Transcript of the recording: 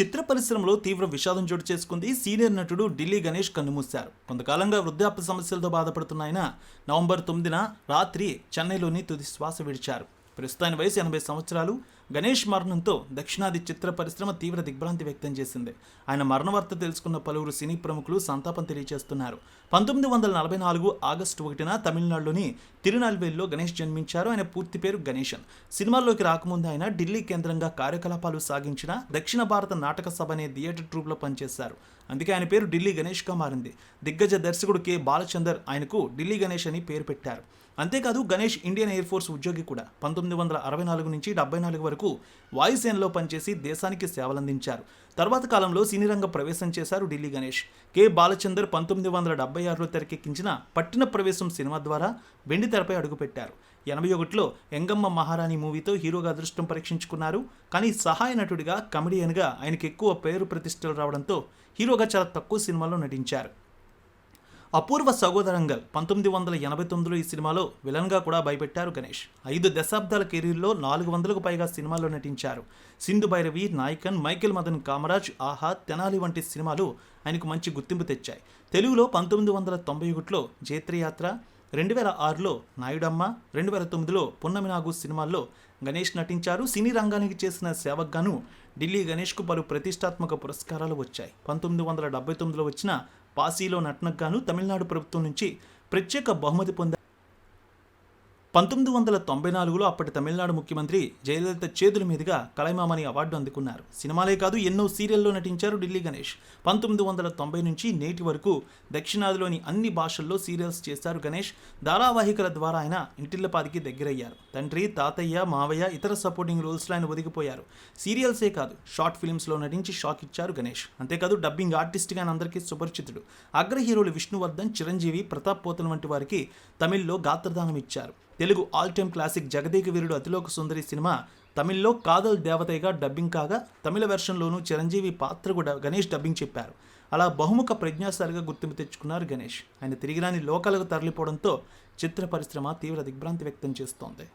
చిత్ర పరిశ్రమలో తీవ్ర విషాదం చోటు చేసుకుంది సీనియర్ నటుడు ఢిల్లీ గణేష్ కన్నుమూశారు. కొంతకాలంగా వృద్ధాప్య సమస్యలతో బాధపడుతున్న ఆయన నవంబర్ తొమ్మిదిన రాత్రి చెన్నైలోని తుది శ్వాస విడిచారు. ప్రస్తుతాన్ని వయసు ఎనభై సంవత్సరాలు. గణేష్ మరణంతో దక్షిణాది చిత్ర పరిశ్రమ తీవ్ర దిగ్భ్రాంతి వ్యక్తం చేసింది. ఆయన మరణవార్త తెలుసుకున్న పలువురు సినీ ప్రముఖులు సంతాపం తెలియజేస్తున్నారు. పంతొమ్మిది వందల నలభై నాలుగు ఆగస్టు ఒకటిన తమిళనాడులోని తిరునల్వేలిలో గణేష్ జన్మించారు. ఆయన పూర్తి పేరు గణేశన్. సినిమాల్లోకి రాకముందు ఆయన ఢిల్లీ కేంద్రంగా కార్యకలాపాలు సాగించిన దక్షిణ భారత నాటక సభ అనే థియేటర్ ట్రూప్లో పనిచేశారు. అందుకే ఆయన పేరు ఢిల్లీ గణేష్గా మారింది. దిగ్గజ దర్శకుడు కె. బాలచందర్ ఆయనకు ఢిల్లీ గణేష్ అని పేరు పెట్టారు. అంతేకాదు గణేష్ ఇండియన్ ఎయిర్ ఫోర్స్ ఉద్యోగి కూడా. పంతొమ్మిది వందల అరవై నాలుగు నుంచి డెబ్బై నాలుగు వరకు వాయుసేనలో పనిచేసి దేశానికి సేవలందించారు. తర్వాత కాలంలో సినీ రంగ ప్రవేశం చేశారు ఢిల్లీ గణేష్. కె. బాలచందర్ పంతొమ్మిది వందల డెబ్బై ఆరులో తెరకెక్కించిన పట్టిన ప్రవేశం సినిమా ద్వారా వెండి తెరపై అడుగుపెట్టారు. ఎనభై ఒకటిలో ఎంగమ్మ మహారాణి మూవీతో హీరోగా అదృష్టం పరీక్షించుకున్నారు. కానీ సహాయ నటుడిగా కమెడియన్గా ఆయనకి ఎక్కువ పేరు ప్రతిష్టలు రావడంతో హీరోగా చాలా తక్కువ సినిమాల్లో నటించారు. అపూర్వ సహోదరంగల్ పంతొమ్మిది వందల ఎనభై తొమ్మిదిలో ఈ సినిమాలో విలన్గా కూడా భయపెట్టారు గణేష్. ఐదు దశాబ్దాల కెరీర్లో నాలుగు వందలకు పైగా సినిమాల్లో నటించారు. సింధు భైరవి నాయకన్ మైకేల్ మదన్ కామరాజ్ ఆహా తెనాలి వంటి సినిమాలు ఆయనకు మంచి గుర్తింపు తెచ్చాయి. తెలుగులో పంతొమ్మిది వందల తొంభై ఒకటిలో జైత్రయాత్ర రెండు వేల ఆరులో నాయుడమ్మ రెండు వేల తొమ్మిదిలో పున్నమి నాగు సినిమాల్లో గణేష్ నటించారు. సినీ రంగానికి చేసిన సేవకు గాను ఢిల్లీ గణేష్కు పలు ప్రతిష్టాత్మక పురస్కారాలు వచ్చాయి. పంతొమ్మిది వందల డెబ్బై తొమ్మిదిలో వచ్చిన పాసీలో నటనకు గాను తమిళనాడు ప్రభుత్వం నుంచి ప్రత్యేక బహుమతి పొందారు. పంతొమ్మిది వందల తొంభై నాలుగులో అప్పటి తమిళనాడు ముఖ్యమంత్రి జయలలిత చేతుల మీదుగా కలైమామని అవార్డు అందుకున్నారు. సినిమాలే కాదు ఎన్నో సీరియల్లో నటించారు ఢిల్లీ గణేష్. పంతొమ్మిది వందల తొంభై నుంచి నేటి వరకు దక్షిణాదిలోని అన్ని భాషల్లో సీరియల్స్ చేశారు గణేష్. ధారావాహికల ద్వారా ఆయన ఇంటిల్లపాదికి దగ్గరయ్యారు. తండ్రి తాతయ్య మావయ్య ఇతర సపోర్టింగ్ రోల్స్లో ఆయన ఒదిగిపోయారు. సీరియల్సే కాదు షార్ట్ ఫిల్మ్స్లో నటించి షాక్ ఇచ్చారు గణేష్. అంతేకాదు డబ్బింగ్ ఆర్టిస్ట్గా ఆయన అందరికీ సుపరిచితుడు. అగ్ర హీరోలు విష్ణువర్ధన్ చిరంజీవి ప్రతాప్ పోతన్ వంటి వారికి తమిళ్ళో గాత్రదానం ఇచ్చారు. Telugu all time classic Jagadeka Veerudu Athiloka Sundari cinema తమిళ్ళో Kadhal దేవతయ్యగా డబ్బింగ్ కాగా తమిళ వెర్షన్లోనూ చిరంజీవి పాత్ర కూడా గణేష్ డబ్బింగ్ చెప్పారు. అలా బహుముఖ ప్రజ్ఞాశాలిగా గుర్తింపు తెచ్చుకున్నారు గణేష్. ఆయన తిరిగిరాని లోకాలకు తరలిపోవడంతో చిత్ర పరిశ్రమ తీవ్ర దిగ్భ్రాంతి వ్యక్తం చేస్తోంది.